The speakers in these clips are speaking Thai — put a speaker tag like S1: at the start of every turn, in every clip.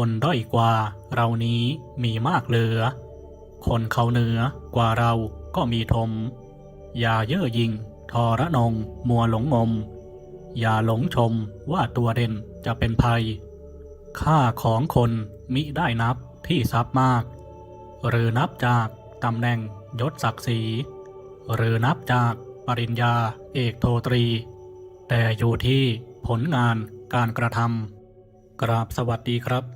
S1: คนด้อยกว่าเรานี้มีมากเหลือ คนเขาเหนือกว่าเราก็มีทม อย่าเย่อหยิ่งทอระนง มัวหลงงม อย่าหลงชมว่าตัวเด่นจะเป็นภัย ค่าของคนมิได้นับที่ทรัพย์มาก หรือนับจากตำแหน่งยศศักดิ์ศรี หรือนับจากปริญญาเอกโทตรี แต่อยู่ที่ผลงานการกระทำกราบสวัสดีครับ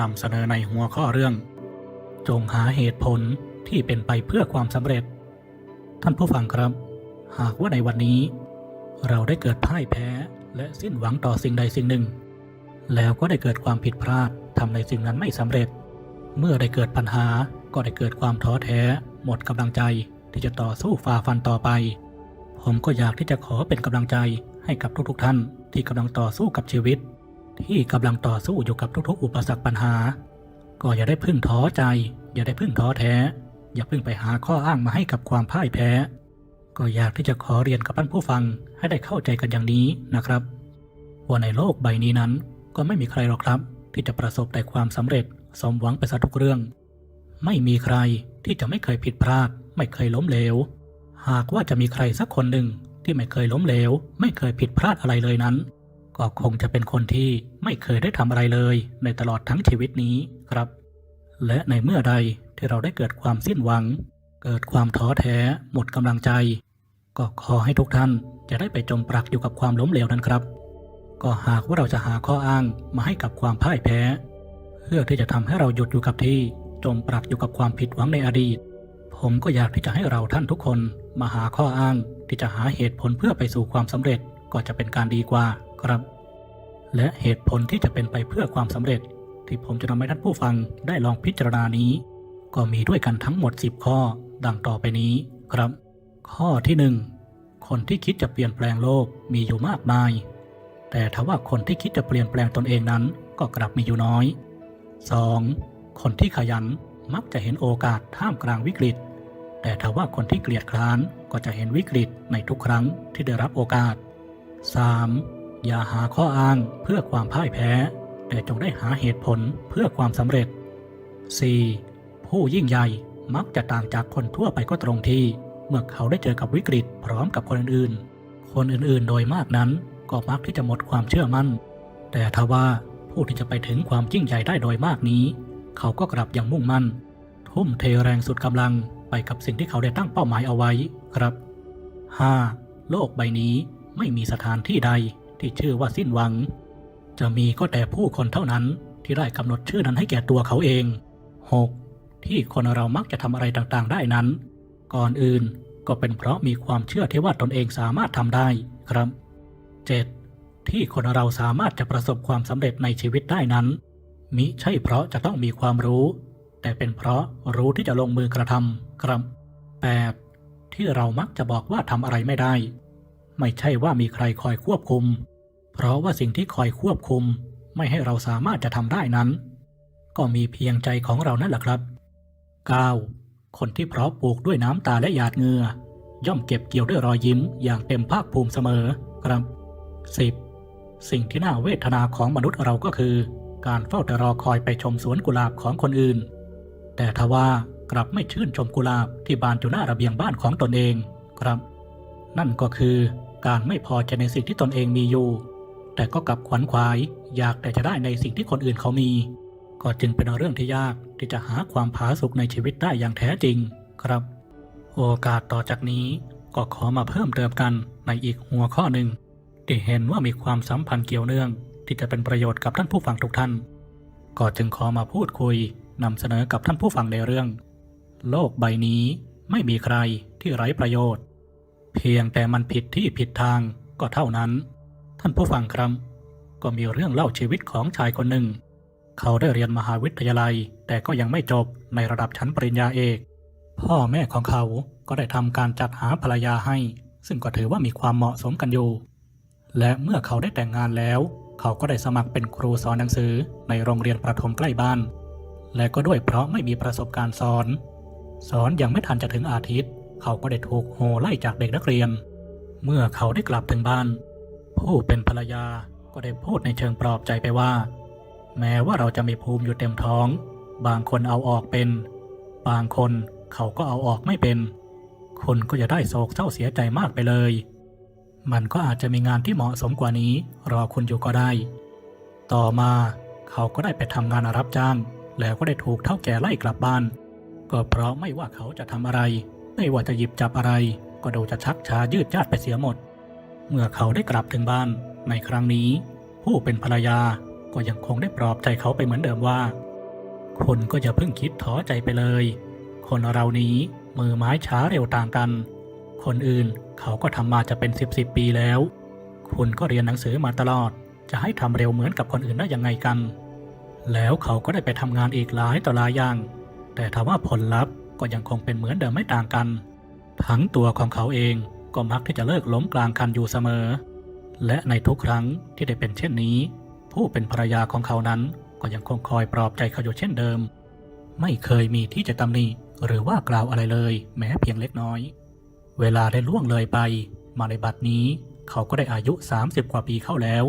S1: นำเสนอในหัวข้อเรื่อง จงหาเหตุผลที่เป็นไปเพื่อความสำเร็จ ท่านผู้ฟังครับ หากว่าในวันนี้ เราได้เกิดพ่ายแพ้และสิ้นหวังต่อสิ่งใดสิ่งหนึ่ง แล้วก็ได้เกิดความผิดพลาดทำในสิ่งนั้นไม่สำเร็จ เมื่อได้เกิดปัญหาก็ได้เกิดความท้อแท้ หมดกำลังใจที่จะต่อสู้ฝ่าฟันต่อไป ผมก็อยากที่จะขอเป็นกำลังใจให้กับทุกๆท่านที่กำลังต่อสู้กับชีวิต ที่กำลังต่อสู้อยู่กับทุกๆ อุปสรรคปัญหา ก็อย่าได้พึ่งท้อใจ อย่าได้พึ่งท้อแท้ อย่าพึ่งไปหาข้ออ้างมาให้กับความพ่ายแพ้ ก็อยากที่จะขอเรียนกับท่านผู้ฟังให้ได้เข้าใจกันอย่างนี้นะครับว่าในโลกใบนี้นั้น ก็ไม่มีใครหรอกครับ ที่จะประสบแต่ความสำเร็จสมหวังไปซะทุกเรื่อง ไม่มีใครที่จะไม่เคยผิดพลาด ไม่เคยล้มเหลว หากว่าจะมีใครสักคนหนึ่งที่ไม่เคยล้มเหลว ไม่เคยผิดพลาดอะไรเลยนั้น ก็คงจะเป็นคนที่ไม่เคยได้ทำอะไรเลยในตลอดทั้งชีวิตนี้ครับ และในเมื่อใดที่เราได้เกิดความสิ้นหวัง เกิดความท้อแท้หมดกำลังใจ ก็ขอให้ทุกท่านจะได้ไปจมปลักอยู่กับความล้มเหลวนั้นครับ ก็หากว่าเราจะหาข้ออ้างมาให้กับความพ่ายแพ้ เพื่อที่จะทำให้เราหยุดอยู่กับที่จมปลักอยู่กับความผิดหวังในอดีต ผมก็อยากที่จะให้เราท่านทุกคนมาหาข้ออ้างที่จะหาเหตุผลเพื่อไปสู่ความสำเร็จก็จะเป็นการดีกว่า ครับ และเหตุผลที่จะเป็นไปเพื่อความสำเร็จ ที่ผมจะนำให้ท่านผู้ฟังได้ลองพิจารณานี้ ก็มีด้วยกันทั้งหมด 10 ข้อ ดังต่อไปนี้ครับ ข้อที่ 1 คนที่คิดจะเปลี่ยนแปลงโลกมีอยู่มากมาย แต่ทว่าคนที่คิดจะเปลี่ยนแปลงตนเองนั้น ก็กลับมีอยู่น้อย 2. คนที่ขยันมักจะเห็นโอกาสท่ามกลางวิกฤต แต่ทว่าคนที่เกลียดคร้านก็จะเห็นวิกฤตในทุกครั้งที่ได้รับโอกาส 3. อย่าหาข้ออ้างเพื่อความพ่ายแพ้ แต่จงได้หาเหตุผลเพื่อความสำเร็จ 4. ผู้ยิ่งใหญ่มักจะต่างจากคนทั่วไปก็ตรงที่ เมื่อเขาได้เจอกับวิกฤตพร้อมกับคนอื่นๆ คนอื่นๆ โดยมากนั้นก็มักที่จะหมดความเชื่อมั่น แต่ทว่าผู้ที่จะไปถึงความยิ่งใหญ่ได้โดยมากนี้ เขาก็กลับยังมุ่งมั่น ทุ่มเทแรงสุดกำลังไปกับสิ่งที่เขาได้ตั้งเป้าหมายเอาไว้ครับ 5. โลกใบนี้ไม่มีสถานที่ใด ที่ชื่อว่าสิ้นหวัง จะมีก็แต่ผู้คนเท่านั้นที่ได้กำหนดชื่อนั้นให้แก่ตัวเขาเอง 6. ที่คนเรามักจะทำอะไรต่างๆ ได้นั้น ก่อนอื่นก็เป็นเพราะมีความเชื่อที่ว่าตนเองสามารถทำได้ครับ 7. ที่คนเราสามารถจะประสบความสำเร็จในชีวิตได้นั้น มิใช่เพราะจะต้องมีความรู้ แต่เป็นเพราะรู้ที่จะลงมือกระทำครับ 8. ที่เรามักจะบอกว่าทำอะไรไม่ได้ ไม่ใช่ว่ามีใครคอยควบคุม เพราะว่าสิ่งที่คอยควบคุมไม่ให้เราสามารถจะทำได้นั้น ก็มีเพียงใจของเรานั่นแหละครับ 9. คนที่เพราะปลูกด้วยน้ำตาและหยาดเหงื่อ ย่อมเก็บเกี่ยวด้วยรอยยิ้มอย่างเต็มภาคภูมิเสมอครับ 10. สิ่งที่น่าเวทนาของมนุษย์เราก็คือ การเฝ้าแต่รอคอยไปชมสวนกุหลาบของคนอื่น แต่ทว่ากลับไม่ชื่นชมกุหลาบที่บานอยู่หน้าระเบียงบ้านของตนเองครับ นั่นก็คือการไม่พอใจในสิ่งที่ตนเองมีอยู่ แต่ก็กลับขวัญขวาย อยากแต่จะได้ในสิ่งที่คนอื่นเขามี ก็จึงเป็นเรื่องที่ยากที่จะหาความผาสุกในชีวิตได้อย่างแท้จริงครับ โอกาสต่อจากนี้ก็ขอมาเพิ่มเติมกันในอีกหัวข้อหนึ่งที่เห็นว่ามีความสัมพันธ์เกี่ยวเนื่อง ที่จะเป็นประโยชน์กับท่านผู้ฟังทุกท่าน ก็จึงขอมาพูดคุยนำเสนอกับท่านผู้ฟังในเรื่อง โลกใบนี้ไม่มีใครที่ไร้ประโยชน์ เพียงแต่มันผิดที่ผิดทางก็เท่านั้น ท่านผู้ฟังครับ ก็มีเรื่องเล่าชีวิตของชายคนหนึ่ง เขาได้เรียนมหาวิทยาลัย แต่ก็ยังไม่จบในระดับชั้นปริญญาเอก พ่อแม่ของเขาก็ได้ทำการจัดหาภรรยาให้ ซึ่งก็ถือว่ามีความเหมาะสมกันอยู่ และเมื่อเขาได้แต่งงานแล้ว เขาก็ได้สมัครเป็นครูสอนหนังสือในโรงเรียนประถมใกล้บ้าน และก็ด้วยเพราะไม่มีประสบการณ์สอน สอนยังไม่ทันจะถึงอาทิตย์ เขาก็ได้ถูกโห่ไล่จากเด็กนักเรียน เมื่อเขาได้กลับถึงบ้าน ผู้เป็นภรรยาก็ได้พูดในเชิงปลอบใจไปว่า แม้ว่าเราจะมีภูมิอยู่เต็มท้อง บางคนเอาออกเป็น บางคนเขาก็เอาออกไม่เป็นคนก็จะได้โศกเศร้าเสียใจมากไปเลย มันก็อาจจะมีงานที่เหมาะสมกว่านี้รอคุณอยู่ก็ได้ ต่อมาเขาก็ได้ไปทำงานรับจ้าง แล้วก็ได้ถูกเท่าแก่ไล่กลับบ้าน ก็เพราะไม่ว่าเขาจะทำอะไร ไม่ว่าจะหยิบจับอะไร ก็ดูจะชักช้ายืดยาดไปเสียหมด เมื่อเขาได้กลับถึงบ้านในครั้งนี้ ผู้เป็นภรรยาก็ยังคงได้ปลอบใจเขาไปเหมือนเดิมว่า คนก็อย่าเพิ่งคิดท้อใจไปเลย คนเรานี้มือไม้ช้าเร็วต่างกัน คนอื่นเขาก็ทำมาจะเป็นสิบสิบปีแล้ว คุณก็เรียนหนังสือมาตลอด จะให้ทำเร็วเหมือนกับคนอื่นได้ยังไงกัน แล้วเขาก็ได้ไปทำงานอีกหลายต่อหลายอย่าง แต่ทว่าผลลัพธ์ก็ยังคงเป็นเหมือนเดิมไม่ต่างกัน ทั้งตัวของเขาเอง ก็มักที่จะเลิกล้มกลางคันอยู่เสมอ และในทุกครั้งที่ได้เป็นเช่นนี้ ผู้เป็นภรรยาของเขานั้นก็ยังคงคอยปลอบใจเขาอยู่เช่นเดิม ไม่เคยมีที่จะตำหนิหรือว่ากล่าวอะไรเลย แม้เพียงเล็กน้อย เวลาได้ล่วงเลยไป มาในบัดนี้ เขาก็ได้อายุ 30 กว่าปีเข้าแล้ว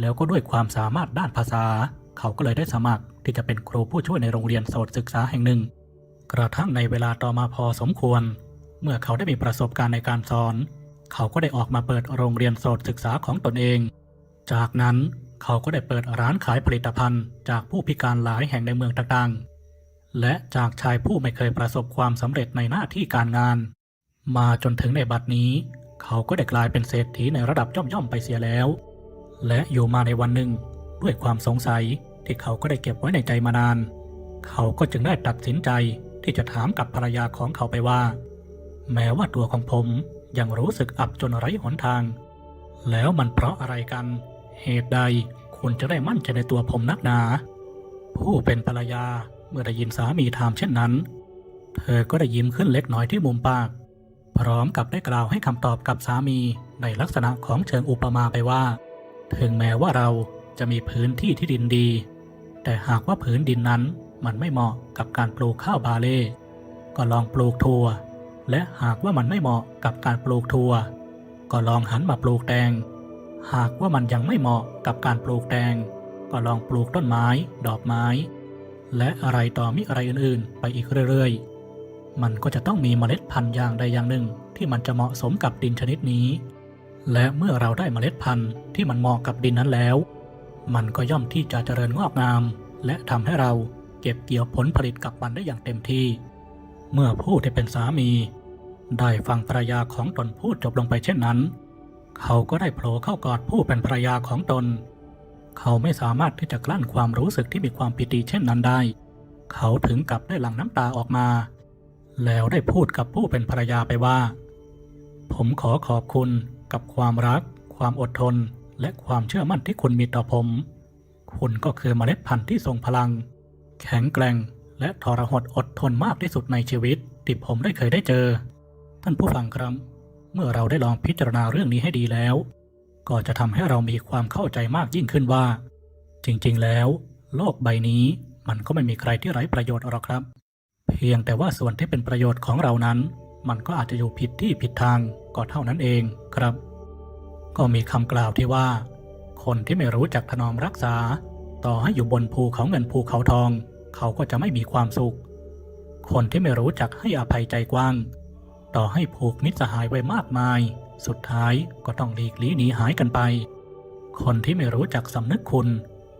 S1: แล้วก็ด้วยความสามารถด้านภาษา เขาก็เลยได้สมัครที่จะเป็นครูผู้ช่วยในโรงเรียนโสตศึกษาแห่งหนึ่ง กระทั่งในเวลาต่อมาพอสมควร เมื่อเขาได้มีประสบการณ์ในการสอน เขาก็ได้ออกมาเปิดโรงเรียนโสตศึกษาของตนเอง จากนั้นเขาก็ได้เปิดร้านขายผลิตภัณฑ์จากผู้พิการหลายแห่งในเมืองต่างๆ และจากชายผู้ไม่เคยประสบความสำเร็จในหน้าที่การงาน มาจนถึงในบัดนี้ เขาก็ได้กลายเป็นเศรษฐีในระดับย่อมๆไปเสียแล้ว และอยู่มาในวันหนึ่ง ด้วยความสงสัยที่เขาก็ได้เก็บไว้ในใจมานาน เขาก็จึงได้ตัดสินใจที่จะถามกับภรรยาของเขาไปว่า แม้ว่าตัวของผมยังรู้สึกอับจนไร้หนทาง แล้วมันเพราะอะไรกัน เหตุใดคุณจะได้มั่นใจในตัวผมนักหนา ผู้เป็นภรรยาเมื่อได้ยินสามีถามเช่นนั้น เธอก็ได้ยิ้มขึ้นเล็กน้อยที่มุมปาก พร้อมกับได้กล่าวให้คำตอบกับสามีในลักษณะของเชิงอุปมาไปว่า ถึงแม้ว่าเราจะมีพื้นที่ที่ดินดี แต่หากว่าพื้นดินนั้นมันไม่เหมาะกับการปลูกข้าวบาเล่ก็ลองปลูกถั่ว และหากว่ามันไม่เหมาะกับการปลูกถั่ว ก็ลองหันมาปลูกแตง หากว่ามันยังไม่เหมาะกับการปลูกแตง ก็ลองปลูกต้นไม้ ดอกไม้ และอะไรต่อมิอะไรอื่นๆ ไปอีกเรื่อยๆ มันก็จะต้องมีเมล็ดพันธุ์อย่างใดอย่างหนึ่งที่มันจะเหมาะสมกับดินชนิดนี้ และเมื่อเราได้เมล็ดพันธุ์ที่มันเหมาะกับดินนั้นแล้ว มันก็ย่อมที่จะเจริญงอกงาม และทำให้เราเก็บเกี่ยวผลผลิตกับมันได้อย่างเต็มที่ เมื่อผู้ที่เป็นสามี ได้ฟังภรรยาของตนพูดจบลงไปเช่นนั้น เขาก็ได้โผล่เข้ากอดผู้เป็นภรรยาของตน เขาไม่สามารถที่จะกลั้นความรู้สึกที่มีความปิติเช่นนั้นได้ เขาถึงกับได้หลั่งน้ำตาออกมา แล้วได้พูดกับผู้เป็นภรรยาไปว่า ผมขอขอบคุณกับความรัก ความอดทน และความเชื่อมั่นที่คุณมีต่อผม คุณก็คือเมล็ดพันธุ์ที่ทรงพลัง แข็งแกร่ง และทรหดอดทนมากที่สุดในชีวิตที่ผมได้เคยได้เจอ ท่านผู้ฟังครับ เมื่อเราได้ลองพิจารณาเรื่องนี้ให้ดีแล้ว ก็จะทำให้เรามีความเข้าใจมากยิ่งขึ้นว่า จริงๆ แล้ว โลกใบนี้มันก็ไม่มีใครที่ไร้ประโยชน์หรอกครับ เพียงแต่ว่าส่วนที่เป็นประโยชน์ของเรานั้น มันก็อาจจะอยู่ผิดที่ผิดทางก็เท่านั้นเองครับ ก็มีคำกล่าวที่ว่า คนที่ไม่รู้จักถนอมรักษา ต่อให้อยู่บนภูเขาเงินภูเขาทอง เขาก็จะไม่มีความสุข คนที่ไม่รู้จักให้อภัยใจกว้าง ต่อให้ผูกมิตรสหายไว้มากมาย สุดท้ายก็ต้องหลีกลี่หนีหายกันไป คนที่ไม่รู้จักสำนึกคุณ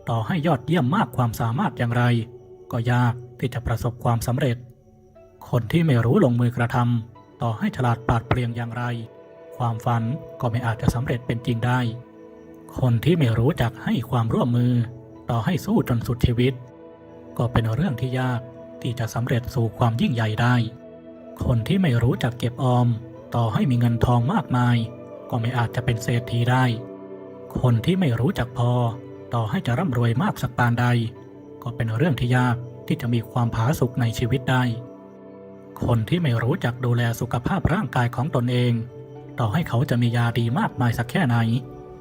S1: ต่อให้ยอดเยี่ยมมากความสามารถอย่างไร ก็ยากที่จะประสบความสำเร็จ คนที่ไม่รู้ลงมือกระทำต่อให้ฉลาดปราดเปรียงอย่างไร ความฝันก็ไม่อาจจะสำเร็จเป็นจริงได้ คนที่ไม่รู้จักให้ความร่วมมือ ต่อให้สู้จนสุดชีวิต ก็เป็นเรื่องที่ยากที่จะสำเร็จสู่ความยิ่งใหญ่ได้ คนที่ไม่รู้จักเก็บออม ต่อให้มีเงินทองมากมาย ก็ไม่อาจจะเป็นเศรษฐีได้ คนที่ไม่รู้จักพอ ต่อให้จะร่ำรวยมากสักปานใด ก็เป็นเรื่องที่ยากที่จะมีความผาสุกในชีวิตได้ คนที่ไม่รู้จักดูแลสุขภาพร่างกายของตนเอง ต่อให้เขาจะมียาดีมากมายสักแค่ไหน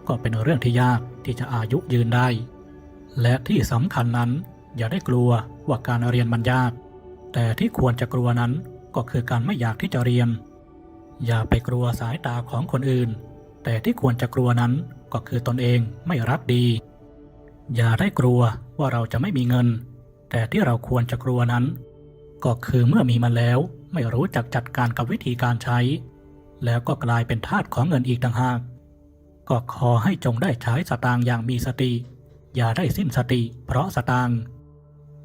S1: ก็เป็นเรื่องที่ยากที่จะอายุยืนได้ และที่สำคัญนั้นอย่าได้กลัวว่าการเรียนมันยาก แต่ที่ควรจะกลัวนั้น ก็คือการไม่อยากที่จะเรียน อย่าไปกลัวสายตาของคนอื่น แต่ที่ควรจะกลัวนั้นก็คือตนเองไม่รักดี อย่าได้กลัวว่าเราจะไม่มีเงิน แต่ที่เราควรจะกลัวนั้น ก็คือเมื่อมีมันแล้วไม่รู้จักจัดการกับวิธีการใช้ แล้วก็กลายเป็นทาสของเงินอีกต่างหาก ก็ขอให้จงได้ใช้สตางค์อย่างมีสติ อย่าได้สิ้นสติ เพราะสตางค์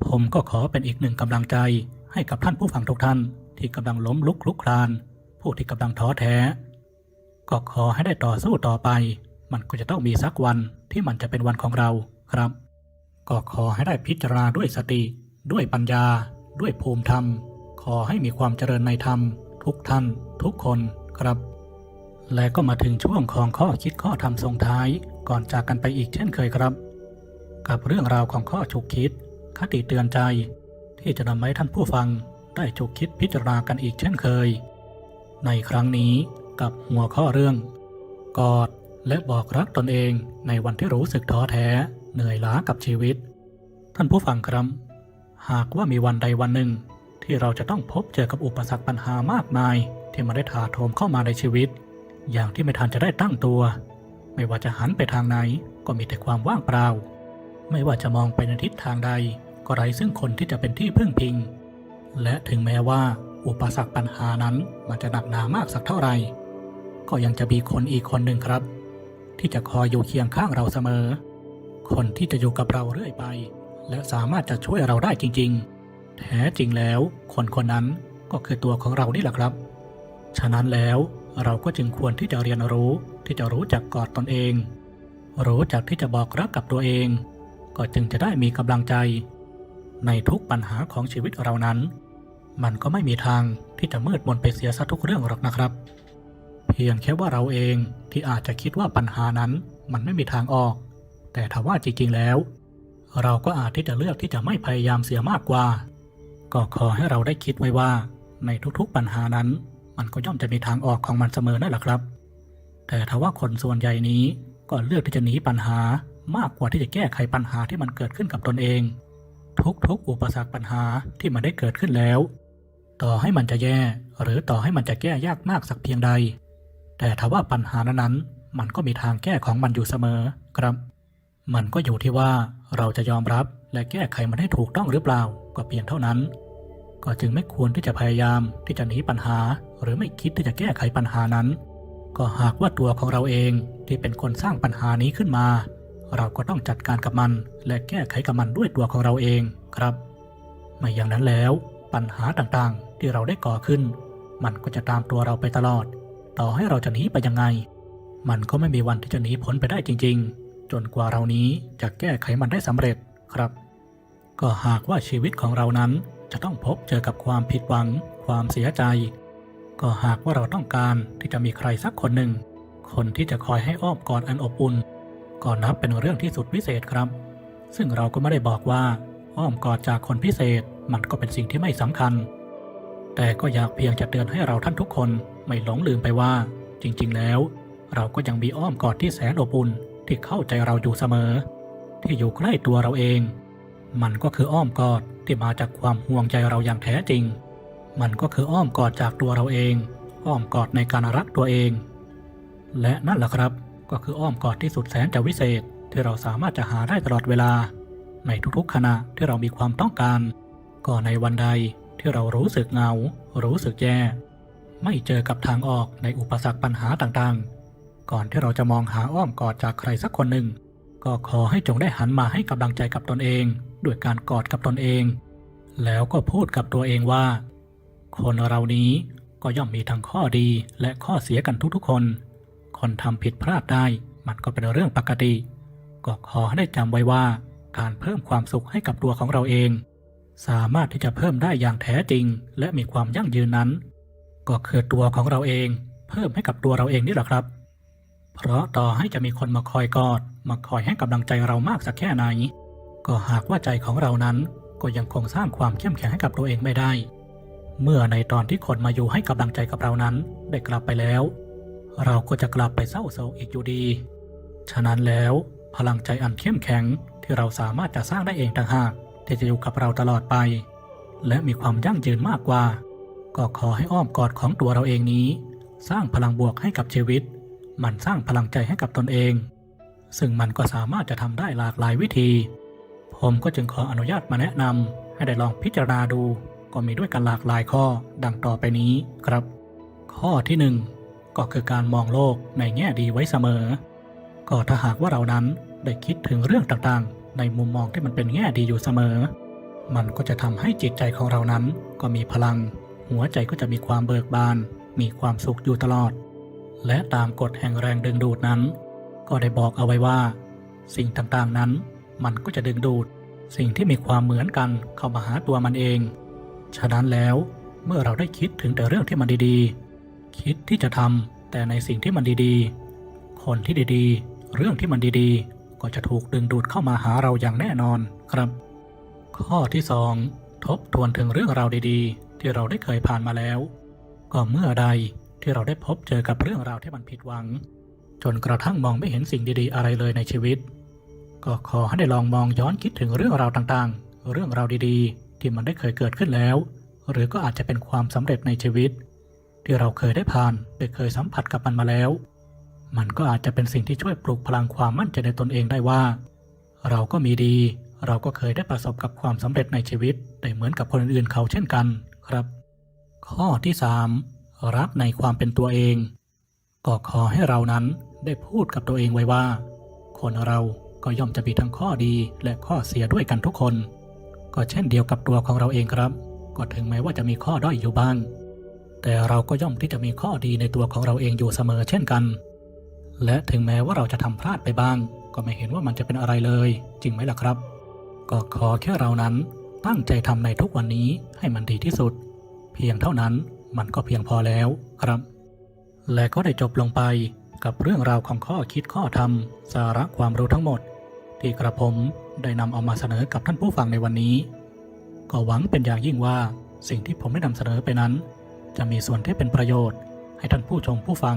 S1: ผมก็ขอเป็นอีกหนึ่งกำลังใจให้กับท่านผู้ฟังทุกท่าน ที่กำลังล้มลุกคลุกคลาน ผู้ที่กำลังท้อแท้ ก็ขอให้ได้ต่อสู้ต่อไป มันก็จะต้องมีสักวันที่มันจะเป็นวันของเราครับ ก็ขอให้ได้พิจารณาด้วยสติ ด้วยปัญญา ด้วยภูมิธรรม ขอให้มีความเจริญในธรรม ทุกท่าน ทุกคนครับ และก็มาถึงช่วงของข้อคิดข้อธรรมส่งท้ายก่อนจากกันไปอีกเช่นเคยครับ กับเรื่องราวของข้อฉุกคิด คติเตือนใจ ที่จะนำให้ท่านผู้ฟัง ได้ฉุกคิดพิจารณากันอีกเช่นเคย ในครั้งนี้กับหัวข้อเรื่อง กอดและบอกรักตนเองในวันที่รู้สึกท้อแท้เหนื่อยล้ากับชีวิต ท่านผู้ฟังครับ หากว่ามีวันใดวันหนึ่ง ที่เราจะต้องพบเจอกับอุปสรรคปัญหามากมาย ที่มาได้ถาโถมเข้ามาในชีวิต อย่างที่ไม่ทันจะได้ตั้งตัว ไม่ว่าจะหันไปทางไหนก็มีแต่ความว่างเปล่า ไม่ว่าจะมองไปในทิศทางใด ก็ไร้ซึ่งคนที่จะเป็นที่พึ่งพิง และถึงแม้ว่าอุปสรรคปัญหานั้นมันจะหนักหนามากสักเท่าไหร่ ก็ยังจะมีคนอีกคนหนึ่งครับ ที่จะคอยอยู่เคียงข้างเราเสมอ คนที่จะอยู่กับเราเรื่อยไป และสามารถจะช่วยเราได้จริง ๆ แท้จริงแล้ว คนคนนั้นก็คือตัวของเรานี่แหละครับ ฉะนั้นแล้วเราก็จึงควรที่จะเรียนรู้ที่จะรู้จักกอดตนเอง รู้จักที่จะบอกรักกับตัวเอง ก็จึงจะได้มีกำลังใจ ในทุกปัญหาของชีวิตเรานั้น มันก็ไม่มีทางที่จะมืดมนไปเสียซะทุกเรื่องหรอกนะครับ เพียงแค่ว่าเราเองที่อาจจะคิดว่าปัญหานั้นมันไม่มีทางออก แต่ถ้าว่าจริงๆแล้ว เราก็อาจที่จะเลือกที่จะไม่พยายามเสียมากกว่า ก็ขอให้เราได้คิดไว้ว่า ในทุกๆปัญหานั้น มันก็ย่อมจะมีทางออกของมันเสมอนั่นแหละครับ แต่ถ้าว่าคนส่วนใหญ่นี้ก็เลือกที่จะหนีปัญหามากกว่าที่จะแก้ไขปัญหาที่มันเกิดขึ้นกับตนเอง ทุกๆ อุปสรรคปัญหาที่มันได้เกิดขึ้นแล้ว ต่อให้มันจะแย่ หรือต่อให้มันจะแก้ยากมากสักเพียงใด แต่ถ้าว่าปัญหานั้นๆมันก็มีทางแก้ของมันอยู่เสมอครับ มันก็อยู่ที่ว่าเราจะยอมรับและแก้ไขมันให้ถูกต้องหรือเปล่าก็เพียงเท่านั้น ก็จึงไม่ควรที่จะพยายามที่จะหนีปัญหา หรือไม่คิดที่จะแก้ไขปัญหานั้น ก็หากว่าตัวของเราเองที่เป็นคนสร้างปัญหานี้ขึ้นมา เราก็ต้องจัดการกับมัน และแก้ไขกับมันด้วยตัวของเราเองครับ ไม่อย่างนั้นแล้วปัญหาต่างๆ ที่เราได้ก่อขึ้น มันก็จะตามตัวเราไปตลอด ต่อให้เราจะหนีไปยังไง มันก็ไม่มีวันที่จะหนีพ้นไปได้จริง ๆ จนกว่าเรานี้จะแก้ไขมันได้สำเร็จครับ ก็หากว่าชีวิตของเรานั้นจะต้องพบเจอกับความผิดหวัง ความเสียใจ ก็หากว่าเราต้องการที่จะมีใครสักคนหนึ่ง คนที่จะคอยให้อ้อมกอดอันอบอุ่นก็นับเป็นเรื่องที่สุดพิเศษครับ ซึ่งเราก็ไม่ได้บอกว่าอ้อมกอดจากคนพิเศษมันก็เป็นสิ่งที่ไม่สำคัญ แต่ก็อยากเพียงจะเตือนให้เราท่านทุกคนไม่หลงลืมไปว่า จริงๆ แล้ว เราก็ยังมีอ้อมกอดที่แสนอบอุ่นที่เข้าใจเราอยู่เสมอ ที่อยู่ใกล้ตัวเราเอง มันก็คืออ้อมกอดที่มาจากความห่วงใจเราอย่างแท้จริง มันก็คืออ้อมกอดจากตัวเราเอง อ้อมกอดในการรักตัวเอง และนั่นแหละครับก็คืออ้อมกอดที่สุดแสนจะวิเศษที่เราสามารถจะหาได้ตลอดเวลา ในทุกๆขณะที่เรามีความต้องการ ก็ในวันใด ที่เรารู้สึกเงา รู้สึกแย่ ไม่เจอกับทางออกในอุปสรรคปัญหาต่างๆ ก่อนที่เราจะมองหาอ้อมกอดจากใครสักคนหนึ่ง ก็ขอให้จงได้หันมาให้กำลังใจกับตนเอง ด้วยการกอดกับตนเอง แล้วก็พูดกับตัวเองว่า คนเรานี้ก็ย่อมมีทั้งข้อดีและข้อเสียกันทุกๆ คน คนทำผิดพลาดได้ มันก็เป็นเรื่องปกติ ก็ขอให้ได้จำไว้ว่า การเพิ่มความสุขให้กับตัวของเราเอง สามารถที่จะเพิ่มได้อย่างแท้จริง และมีความยั่งยืนนั้น ก็คือตัวของเราเอง เพิ่มให้กับตัวเราเองนี่แหละครับ เพราะต่อให้จะมีคนมาคอยกอด มาคอยให้กำลังใจเรามากสักแค่ไหนก็หากว่าใจของเรานั้นก็ยังคงสร้างความเข้มแข็งให้กับตัวเองไม่ได้ เมื่อในตอนที่คนมาอยู่ให้กำลังใจกับเรานั้นได้กลับไปแล้ว เราก็จะกลับไปเศร้าโศกอีกอยู่ดี ฉะนั้นแล้วพลังใจอันเข้มแข็งที่เราสามารถจะสร้างได้เองต่างหาก ที่จะอยู่กับเราตลอดไป และมีความยั่งยืนมากกว่า ก็ขอให้อ้อมกอดของตัวเราเองนี้ สร้างพลังบวกให้กับชีวิต มันสร้างพลังใจให้กับตนเอง ซึ่งมันก็สามารถจะทำได้หลากหลายวิธี ผมก็จึงขออนุญาตมาแนะนำให้ได้ลองพิจารณาดูก็มีด้วยกันหลากหลายข้อดังต่อไปนี้ครับ ข้อที่หนึ่งก็คือการมองโลกในแง่ดีไว้เสมอ ก็ถ้าหากว่าเรานั้นได้คิดถึงเรื่องต่างๆ ในมุมมองที่มันเป็นแง่ดีอยู่เสมอ มันก็จะทำให้จิตใจของเรานั้นก็มีพลัง หัวใจก็จะมีความเบิกบาน มีความสุขอยู่ตลอด และตามกฎแห่งแรงดึงดูดนั้น ก็ได้บอกเอาไว้ว่า สิ่งต่างๆนั้น มันก็จะดึงดูด สิ่งที่มีความเหมือนกันเข้ามาหาตัวมันเอง ฉะนั้นแล้วเมื่อเราได้คิดถึงแต่เรื่องที่มันดีๆ คิดที่จะทำแต่ในสิ่งที่มันดีๆ คนที่ดีๆ เรื่องที่มันดีๆ ก็จะถูกดึงดูดเข้ามาหาเราอย่างแน่นอนครับ ข้อที่สองทบทวนถึงเรื่องราวดีๆ ที่เราได้เคยผ่านมาแล้ว ก็เมื่อใดที่เราได้พบเจอกับเรื่องราวที่มันผิดหวัง จนกระทั่งมองไม่เห็นสิ่งดีๆ อะไรเลยในชีวิต ก็ขอให้ได้ลองมองย้อนคิดถึงเรื่องราวต่างๆ เรื่องราวดีๆ ที่มันได้เคยเกิดขึ้นแล้ว หรือก็อาจจะเป็นความสำเร็จในชีวิต ที่เราเคยได้ผ่านได้เคยสัมผัสกับมันมาแล้ว มันก็อาจจะเป็นสิ่งที่ช่วยปลุกพลังความมั่นใจในตนเองได้ว่า เราก็มีดี เราก็เคยได้ประสบกับความสำเร็จในชีวิตได้เหมือนกับคนอื่นเขาเช่นกันครับ ข้อที่สามรักในความเป็นตัวเอง ก็ขอให้เรานั้นได้พูดกับตัวเองไว้ว่า คนเราก็ย่อมจะมีทั้งข้อดีและข้อเสียด้วยกันทุกคน ก็เช่นเดียวกับตัวของเราเองครับ ก็ถึงแม้ว่าจะมีข้อด้อยอยู่บ้าง แต่เราก็ย่อมที่จะมีข้อดีในตัวของเราเองอยู่เสมอเช่นกัน และถึงแม้ว่าเราจะทำพลาดไปบ้าง ก็ไม่เห็นว่ามันจะเป็นอะไรเลย จริงไหมล่ะครับ ก็ขอแค่เรานั้นตั้งใจทำในทุกวันนี้ให้มันดีที่สุด เพียงเท่านั้นมันก็เพียงพอแล้วครับ และก็ได้จบลงไปกับเรื่องราวของข้อคิดข้อธรรม สาระความรู้ทั้งหมด ที่กระผมได้นำเอามาเสนอกับท่านผู้ฟังในวันนี้ ก็หวังเป็นอย่างยิ่งว่าสิ่งที่ผมได้นำเสนอไปนั้น จะมีส่วนที่เป็นประโยชน์ ให้ท่านผู้ชมผู้ฟัง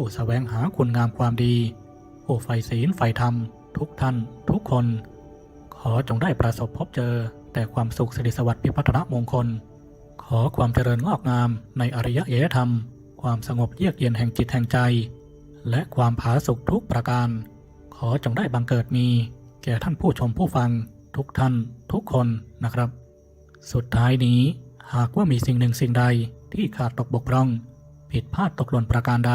S1: ผู้แสวงหาคุณงามความดี ผู้ใฝ่ศีลใฝ่ธรรม ทุกท่าน ทุกคน ขอจงได้ประสบพบเจอ แต่ความสุขสิริสวัสดิ์พิพัฒนมงคล ขอความเจริญงอกงามในอริยเอธรรม ความสงบเยือกเย็นแห่งจิตแห่งใจ และความผาสุกทุกประการ ขอจงได้บังเกิดมี แก่ท่านผู้ชมผู้ฟัง ทุกท่าน ทุกคนนะครับ สุดท้ายนี้หากว่ามีสิ่งหนึ่งสิ่งใดที่ขาดตกบกพร่อง ผิดพลาดตกหล่นประการใด